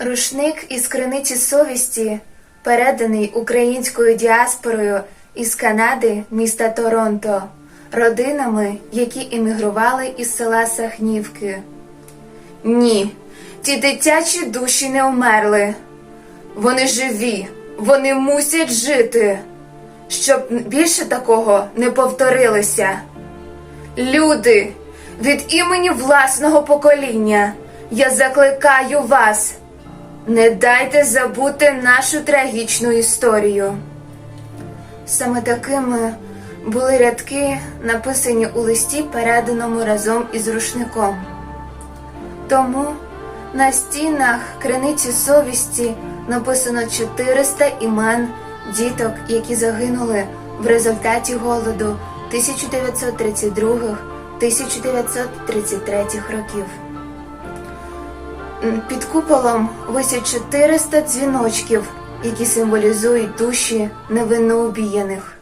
Рушник із криниці совісті, переданий українською діаспорою із Канади, міста Торонто, родинами, які емігрували із села Сахнівки. Ні, ті дитячі душі не вмерли. Вони живі, вони мусять жити, щоб більше такого не повторилося. Люди, від імені власного покоління я закликаю вас. Не дайте забути нашу трагічну історію. Саме такими були рядки, написані у листі, переданому разом із рушником. Тому на стінах криниці совісті написано 400 імен діток, які загинули в результаті голоду 1932-1933 років. Під куполом висять 400 дзвіночків, які символізують душі невинно убієних.